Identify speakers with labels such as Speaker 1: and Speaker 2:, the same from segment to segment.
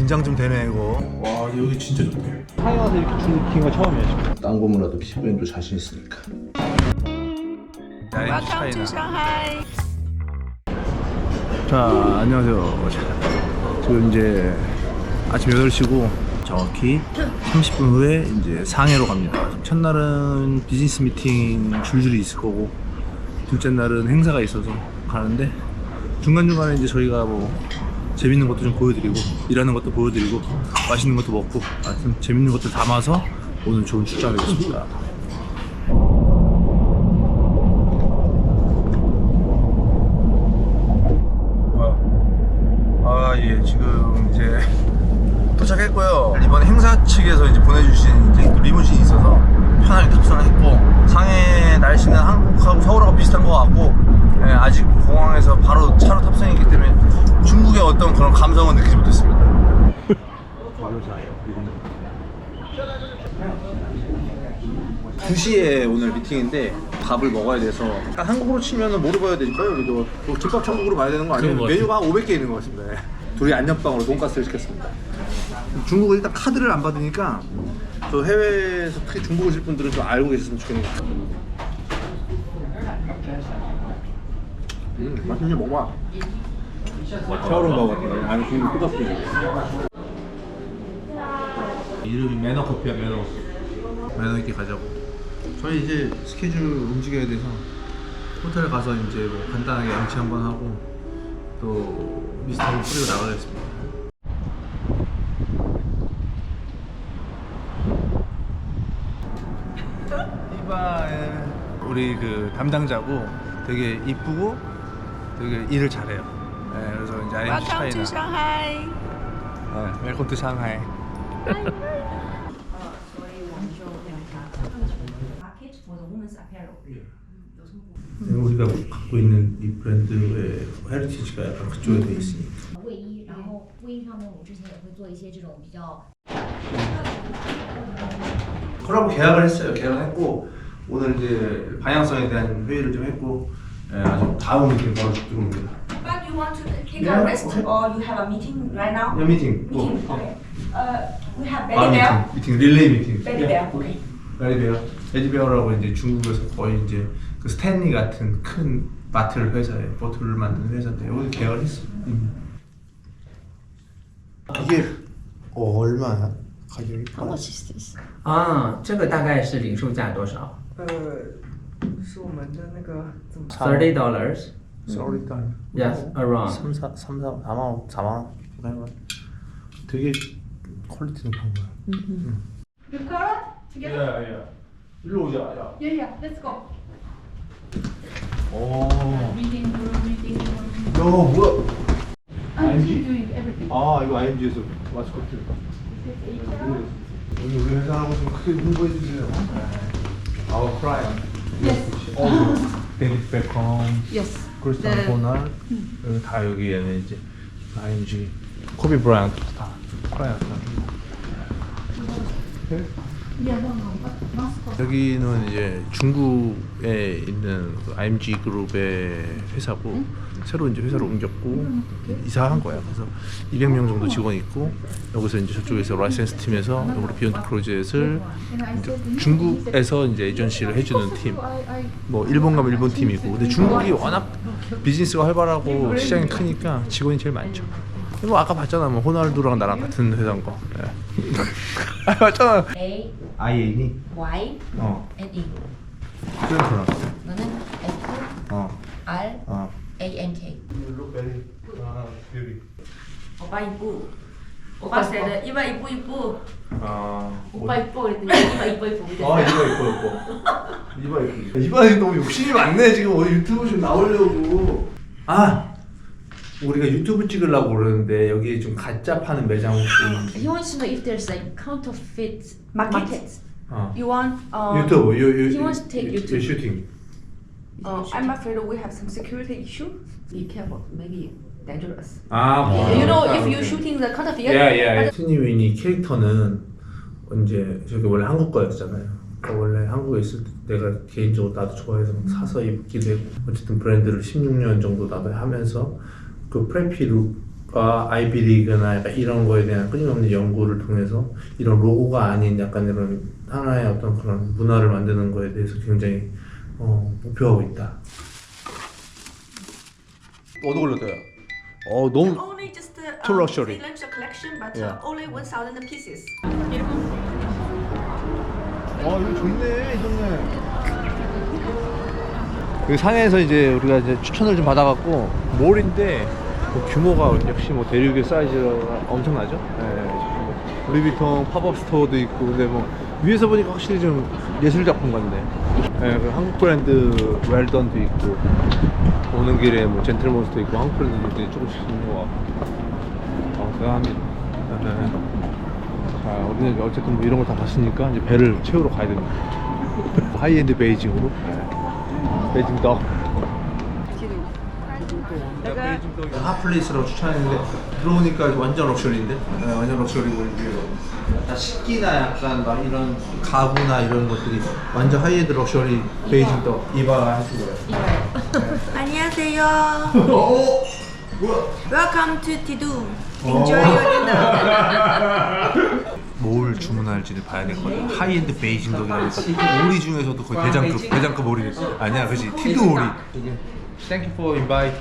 Speaker 1: 긴장 좀 되네 이거. 와 여기 진짜 좋네. 상해 와서 이렇게 준 기가 처음이야 지금.
Speaker 2: 딴 거문화도 피부엔도 자신 있으니까.
Speaker 3: Welcome to Shanghai.
Speaker 1: 자 안녕하세요. 지금 이제 아침 8시고 정확히 30분 후에 이제 상해로 갑니다. 첫날은 비즈니스 미팅 줄줄이 있을 거고 둘째 날은 행사가 있어서 가는데 중간중간에 이제 저희가 뭐 재밌는 것도 좀 보여드리고 일하는 것도 보여드리고 맛있는 것도 먹고 하여튼 재밌는 것들 담아서 오늘 좋은 출장을 되겠습니다. 뭐야? 아, 예, 지금 이제 도착했고요. 이번 행사 측에서 이제 보내주신 이제 또 리무진이 있어서 편하게 탑승을 했고 상해 날씨는 한국하고 서울하고 비슷한 것 같고 예, 아직 공항에서 바로 차로 탑승했기 때문에 중국의 어떤 그런 감성은 느끼지 못했습니다. 2시에 오늘 미팅인데 밥을 먹어야 돼서 한국으로 치면은 뭐로 봐야 될까요? 우리도 뭐 김밥 천국으로 봐야 되는 거 아니에요?
Speaker 4: 그런 것
Speaker 1: 메뉴가 한 500개 있는 것 같습니다. 예. 둘이 안녕빵으로 돈가스를 시켰습니다. 중국은 일단 카드를 안 받으니까 또 해외에서 특히 중국 오실 분들은 좀 알고 계셨으면 좋겠네요. 음, 맛있는 거 먹어봐. 처음 먹어봤다. 아니, 지금 끝났어. 이름이 매너 커피야, 매너. 매너 있게 가자고. 저희 이제 스케줄 움직여야 돼서 호텔 가서 이제 뭐 간단하게 양치 한번 하고 또 한번 뿌리고 나가겠습니다. 이봐 우리 그 담당자고 되게 이쁘고 되게 일을 잘해요. 네, 그래서 이제 아이엠
Speaker 3: Welcome to
Speaker 1: 차이나.
Speaker 3: Shanghai.
Speaker 1: 네, 웰컴 투 상하이.
Speaker 5: market for the women's apparel.
Speaker 1: 우리가 갖고 있는 이 브랜드의 헤리티지가 약간 그쪽에 돼 있으니까.
Speaker 5: 卫衣，然后卫衣上面我之前也会做一些这种比较
Speaker 1: 콜라보 계약을 했어요. 계약을 했고 오늘 이제 방향성에 대한 회의를 좀 했고 예, 아주 다음 미팅 바로 들어옵니다.
Speaker 6: But you want to take
Speaker 1: Yeah,
Speaker 6: a rest
Speaker 1: okay.
Speaker 6: or you have a meeting right now?
Speaker 1: 야 미팅. 뭐?
Speaker 6: Meeting, okay. Uh, we have
Speaker 1: 바로
Speaker 6: Betty Bell.
Speaker 1: 미팅. 미팅 릴레이 미팅.
Speaker 6: Betty Bell, okay.
Speaker 1: 베리베어. 베리베어라고 이제 중국에서 거의 이제 그 스탠리 같은 큰 마트를 회사에 버틀을 만드는 회사인데 여기 계약을 했어. 음. 이게 얼마야? 가격이?
Speaker 4: 啊，这个大概是零售价多少
Speaker 7: 呃，是我们的那个怎么？
Speaker 4: Thirty dollars.
Speaker 1: Sorry, time.
Speaker 4: Yes, around.
Speaker 1: 3, 4, 3, 4, 4만 원, 4만 원. 그다음에 되게 퀄리티 높은 거야.
Speaker 6: You got it? Together?
Speaker 1: 야, 야. 일로 오자, 야.
Speaker 6: Yeah, yeah. Let's go.
Speaker 1: 오.
Speaker 6: Reading reading room.
Speaker 1: 야, 뭐야?
Speaker 6: I'm doing everything.
Speaker 1: 아, 이거 IMG에서 마스코트. 오늘 우리 회사하고 좀 크게 홍보해 주세요. Our client.
Speaker 6: Yes.
Speaker 1: 데이비드 베컴,
Speaker 6: Yes.
Speaker 1: 크리스탄
Speaker 6: 네.
Speaker 1: 호날, 여기 다 여기에는 이제 IMG, 코비 브라이언트 다 클라이언트. 여기는 이제 중국에 있는 그 IMG 그룹의 회사고 새로 이제 회사로 옮겼고 이사한 거야. 그래서 200명 정도 직원 이 있고 여기서 이제 저쪽에서 라이센스 팀에서 우리 비욘드 프로젝트를 이제 중국에서 이제 에이전시를 해주는 팀. 뭐 일본 가면 일본 팀이고 근데 중국이 워낙 비즈니스가 활발하고 시장이 크니까 직원이 제일 많죠. 뭐 아까 봤잖아 뭐 호날두랑 나랑 같은 회사인 거. 예. 아 맞잖아.
Speaker 5: A
Speaker 1: 아이엔이
Speaker 5: Y
Speaker 1: 어
Speaker 5: N E.
Speaker 1: 거랑.
Speaker 5: 이거는 F
Speaker 1: 어
Speaker 5: R
Speaker 1: 어.
Speaker 5: A N K.
Speaker 1: look very 아 beauty.
Speaker 6: 오빠 이쁘. 오빠 said 이봐 이쁘 이쁘.
Speaker 1: 아
Speaker 6: 오빠 이뻐 그랬더니 이봐 이뻐 이뻐.
Speaker 1: 아 이거 이뻐 이뻐 이봐 이뻐 이번에 너무 욕심이 많네 지금 어디 유튜브 좀 나오려고 아 우리가 유튜브 찍으려고 그러는데 여기 좀 가짜 파는 매장 혹시
Speaker 5: He wants to know if there's like counterfeit
Speaker 6: Market.
Speaker 5: markets.
Speaker 1: 어.
Speaker 6: You want? Uh,
Speaker 1: 유튜브 유, 유,
Speaker 5: He wants to take
Speaker 1: 유-
Speaker 5: YouTube.
Speaker 1: 슈팅
Speaker 6: Uh, I'm afraid we have some security issue.
Speaker 5: Be careful. Maybe dangerous.
Speaker 1: 아
Speaker 6: You know, if you shooting the counterfeit.
Speaker 1: 예예 스니윈이 캐릭터는 이제 저기 원래 한국 거였잖아요 그러니까 원래 한국에 있을 때 내가 개인적으로 나도 좋아해서 막 사서 입기도 했고 어쨌든 브랜드를 16년 정도 나도 하면서 그 프레피 룩 아이비리그나 약간 이런 거에 대한 끊임없는 연구를 통해서 이런 로고가 아닌 약간 이런 하나의 어떤 그런 문화를 만드는 거에 대해서 굉장히 어, 목표하고 있다. 어느 걸로 돼요? 어 너무
Speaker 6: Only just uh,
Speaker 1: Too luxury.
Speaker 6: they launched a collection, but
Speaker 1: Yeah.
Speaker 6: uh, only 1,000 pieces.
Speaker 1: 어 이거 좋네 이 동네. 그 상해에서 이제 우리가 이제 추천을 좀 받아갖고 몰인데 뭐 규모가 역시 뭐 대륙의 사이즈가 엄청나죠. 네, 뭐 루이비통 팝업 스토어도 있고 근데 뭐 위에서 보니까 확실히 좀 예술 작품 같네. 네, 그 한국 브랜드 웰던도 있고 오는 길에 뭐 젠틀몬스터 있고 한국 브랜드들이 조금씩 있는 것 같고. 어, 대단합니다. 네. 자, 우리는 어쨌든 뭐 이런 걸 다 봤으니까 이제 배를 채우러 가야 됩니다. 하이엔드 베이징으로. 네. 베이징 떡. 핫플레이스라고 추천했는데 들어오니까 완전 럭셔리인데? 네, 완전 럭셔리고 이게 약간 식기나 약간 막 이런 가구나 이런 것들이 완전 하이엔드 럭셔리 베이징 떡 이바가 해준 거예요.
Speaker 6: 안녕하세요.
Speaker 1: 어? 뭐야?
Speaker 6: Welcome to Tidu. Enjoy your dinner.
Speaker 1: 뭘 주문할지를 봐야 될것 같아. 하이엔드 베이징 덕이라니까 오리 중에서도 거의 대장급 대장급 오리 아니야, 그지? 티드 오리. Thank you for invite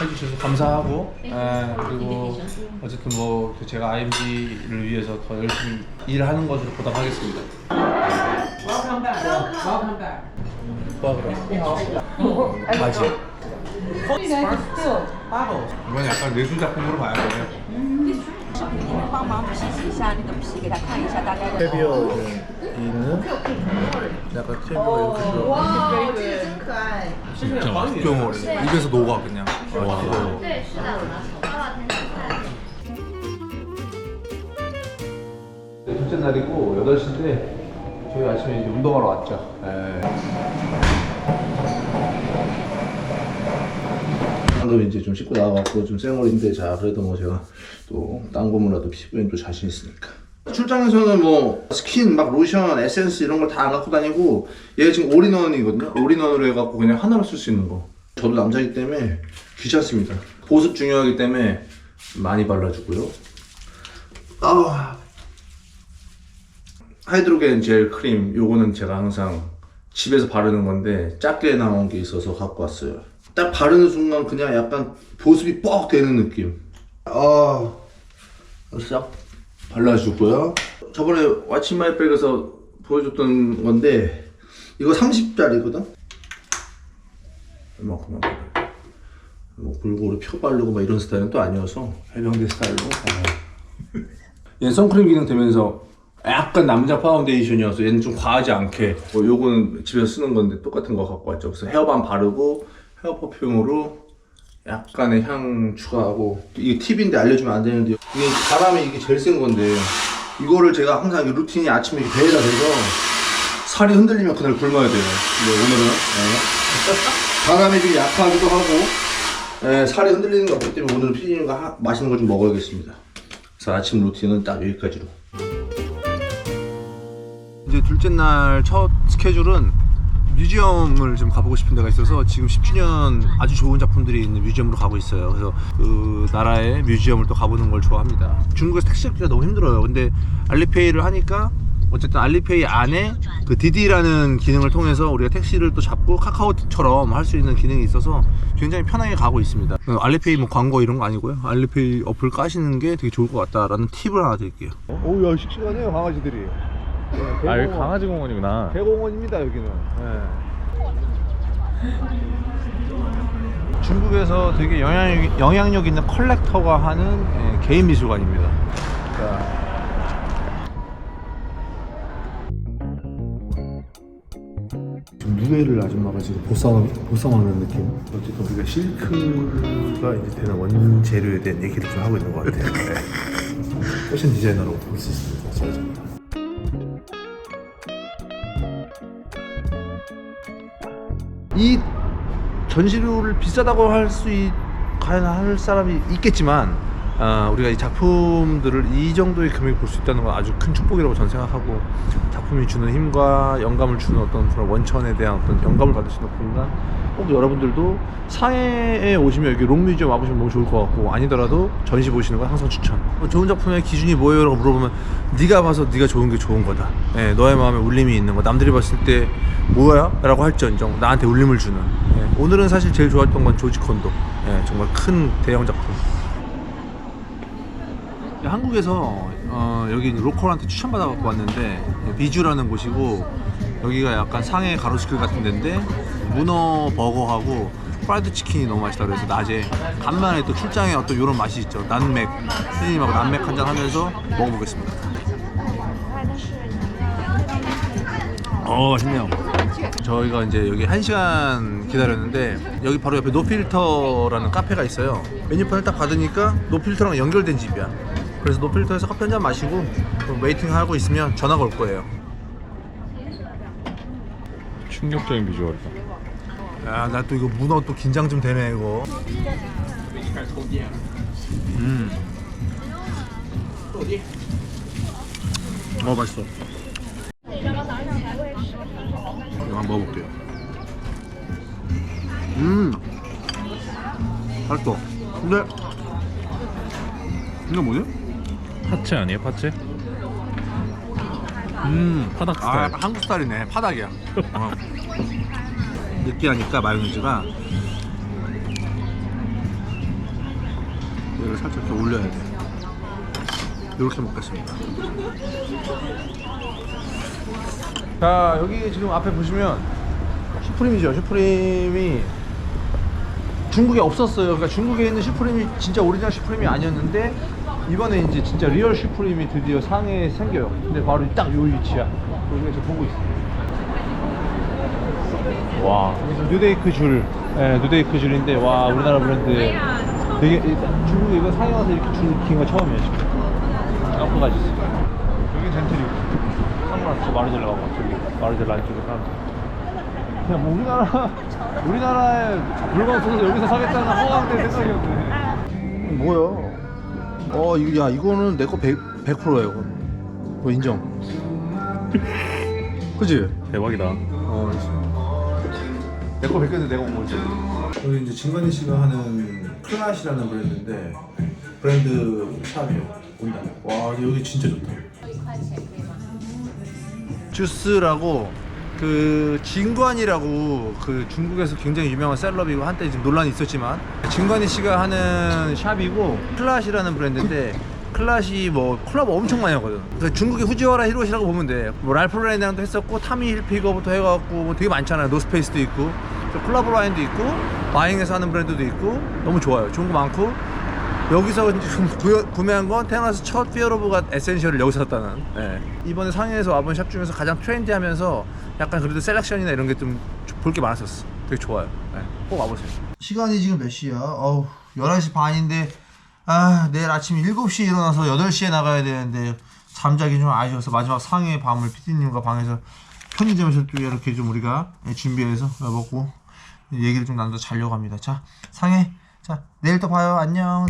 Speaker 1: 해주셔서 감사하고 예, 그리고 어쨌든 뭐그 제가 IMG를 위해서 더 열심히 일하는 것으로 보답하겠습니다.
Speaker 7: Welcome back. Welcome back.
Speaker 1: 오빠 맞지? 이건 약간 예술 작품으로 봐야 돼.
Speaker 6: 帮忙皮洗一下那个皮，给他看一下大概的。
Speaker 1: 캐비어 이는 약간 캐비어 이렇게 들어. 진짜 맛있게 입에서 녹아 그냥. 와.
Speaker 5: 对，是的，爸爸天天菜。
Speaker 1: 둘째 날이고 8시인데 저희 아침에 이제 운동하러 왔죠. 예.
Speaker 2: 방금 이제 좀 씻고 나와갖고 좀 쌩얼인데 자 그래도 뭐 제가 또 딴 거문라도 피부엔 또 자신 있으니까. 출장에서는 뭐 스킨 막 로션 에센스 이런 걸 다 안 갖고 다니고 얘가 지금 올인원이거든요. 올인원으로 해갖고 그냥 하나로 쓸 수 있는 거. 저도 남자이기 때문에 귀찮습니다. 보습 중요하기 때문에 많이 발라주고요. 아 하이드로겐 젤 크림 요거는 제가 항상 집에서 바르는 건데 작게 나온 게 있어서 갖고 왔어요 딱 바르는 순간 그냥 약간 보습이 뻑 되는 느낌. 아, 싹 발라주고요. 저번에 왓츠마이백에서 보여줬던 건데 이거 30짜리거든? 이만큼 뭐 골고루 펴 바르고 막 이런 스타일은 또 아니어서. 해병대 스타일로? 아. 얘는 선크림 기능 되면서 약간 남자 파운데이션이어서 얘는 좀 과하지 않게. 뭐 요거는 집에서 쓰는 건데 똑같은 거 갖고 왔죠. 그래서 헤어밤 바르고 헤어 퍼퓸으로 약간의 향 추가하고 이게 팁인데 알려주면 안 되는데 이게 바람이 이게 제일 센 건데 이거를 제가 항상 이 루틴이 아침에 배에다 대서 살이 흔들리면 그날 굶어야 돼요. 근데 오늘은. 네. 바람이 좀 약하기도 하고 네, 살이 흔들리는 게 없기 때문에 오늘은 피디님과 하- 맛있는 거좀 먹어야겠습니다. 그래서 아침 루틴은 딱 여기까지로.
Speaker 1: 이제 둘째 날 첫 스케줄은 뮤지엄을 좀 가보고 싶은 데가 있어서 지금 10주년 아주 좋은 작품들이 있는 뮤지엄으로 가고 있어요. 그래서 그 나라의 뮤지엄을 또 가보는 걸 좋아합니다. 중국에서 택시 잡기가 너무 힘들어요. 근데 알리페이를 하니까 어쨌든 알리페이 안에 그 디디라는 기능을 통해서 우리가 택시를 또 잡고 카카오처럼 할 수 있는 기능이 있어서 굉장히 편하게 가고 있습니다. 어, 알리페이 뭐 광고 이런 거 아니고요. 알리페이 어플 까시는 게 되게 좋을 것 같다라는 팁을 하나 드릴게요. 오야 씩씩하네요 강아지들이.
Speaker 3: 아 여기 강아지 공원이구나.
Speaker 1: 대공원입니다 여기는. 중국에서 되게 영향력, 영향력 있는 컬렉터가 하는 예, 개인 미술관입니다. 자. 지금 누에를 아줌마가 지금 보쌈, 보쌈하는 느낌? 어쨌든 우리가 실크가 이제 되는 원재료에 대한 얘기를 좀 하고 있는 것 같아요. 네. 패션 디자이너로 볼수 있습니다. 저입니다. 이 전시료를 비싸다고 할수 있, 과연 할 사람이 있겠지만 아, 우리가 이 작품들을 이 정도의 금액에 볼수 있다는 건 아주 큰 축복이라고 저는 생각하고 작품이 주는 힘과 영감을 주는 어떤 그런 원천에 대한 어떤 영감을 받을 수 있는 공간 꼭 여러분들도 상해에 오시면 여기 롱뮤지엄 와보시면 너무 좋을 것 같고 아니더라도 전시 보시는 건 항상 추천. 어, 좋은 작품의 기준이 뭐예요? 라고 물어보면 네가 봐서 네가 좋은 게 좋은 거다. 예, 너의 마음에 울림이 있는 거. 남들이 봤을 때 뭐야? 라고 할지언정. 나한테 울림을 주는. 예, 오늘은 사실 제일 좋았던 건 조지 콘도. 예, 정말 큰 대형 작품 한국에서 어, 여기 로컬한테 추천받아 갖고 왔는데 비주라는 곳이고 여기가 약간 상해 가로수길 같은 데인데 문어 버거하고 프라이드 치킨이 너무 맛있다 그래서 낮에 간만에 또 출장에 어떤 이런 맛이 있죠. 난맥 피디님하고 난맥 한잔 하면서 먹어보겠습니다. 어 맛있네요. 저희가 이제 여기 한 시간 기다렸는데 여기 바로 옆에 노필터라는 카페가 있어요. 메뉴판을 딱 받으니까 노필터랑 연결된 집이야 그래서 노필터에서 커피 한 잔 마시고 좀 웨이팅 하고 있으면 전화가 올 거예요
Speaker 3: 충격적인 비주얼이다.
Speaker 1: 야, 나 또 이거 문어 또 긴장 좀 되네 이거. 음. 어 맛있어. 이거 한번 먹어볼게요. 음. 맛있어. 근데 이거 뭐지?
Speaker 3: 파채 아니에요? 파채?
Speaker 1: 음.
Speaker 3: 파닭
Speaker 1: 아,
Speaker 3: 스타일.
Speaker 1: 약간 한국 스타일이네. 파닭이야. 어. 느끼하니까 마요네즈가 이걸 살짝 이렇게 올려야 돼. 이렇게 먹겠습니다. 자 여기 지금 앞에 보시면 슈프림이죠. 슈프림이 중국에 없었어요. 그러니까 중국에 있는 슈프림이 진짜 오리지널 슈프림이 아니었는데 이번에 이제 진짜 리얼 슈프림이 드디어 상해에 생겨요. 근데 바로 딱 요 위치야. 여기서 보고 있어요. 와, 여기서 뉴데이크 줄, 예, 뉴데이크 줄인데 와 우리나라 브랜드 되게 이- 중국에 이거 상해 와서 이렇게 줄긴거 처음이에요 지금. 있어요. 여기 젠틀이고, 선글라스 마르젤라 가고 저기 마르젤라 안쪽에 사람들. 그냥 뭐 우리나라 우리나라에 물건 없어서 여기서 사겠다는 허황된 생각이었네. 뭐야? 어 이거 야 이거는 내 거 100, 100%야 이거. 이거 인정. 그지?
Speaker 3: 대박이다.
Speaker 1: 어. 내거 벗겼는데 내가 온 거지. 여기 이제 진관희 씨가 하는 클라시라는 브랜드인데 브랜드 샵이에요. 온다. 와 여기 진짜 좋다. 주스라고 그 진관이라고 그 중국에서 굉장히 유명한 셀럽이고 한때 지금 논란이 있었지만 진관희 씨가 하는 샵이고 클라시라는 브랜드인데 클라시 뭐 콜라보 엄청 많이 하거든. 그 중국의 후지와라 히로시라고 보면 돼. 뭐 랄프 라인이랑도 했었고 타미 힐피거부터 해갖고 뭐 되게 많잖아요. 노스페이스도 있고 저 콜라보 라인도 있고 바잉에서 하는 브랜드도 있고 너무 좋아요. 좋은 거 많고 여기서 지금 구여- 구매한 건 태어나서 첫 피어로브가 에센셜을 여기서 샀다는 예. 이번에 상해에서 와본 샵 중에서 가장 트렌디하면서 약간 그래도 셀렉션이나 이런 게 좀 볼 게 많았었어 되게 좋아요 예. 꼭 와보세요 시간이 지금 몇 시야? 어우 11시 반인데 아 내일 아침 7시에 일어나서 8시에 나가야 되는데 잠자기 좀 아쉬워서 마지막 상해 밤을 PD님과 방에서 편의점에서 또 이렇게 좀 우리가 예, 준비해서 먹고 얘기를 좀 나눠서 자려고 합니다 자 상해 자 내일 또 봐요. 안녕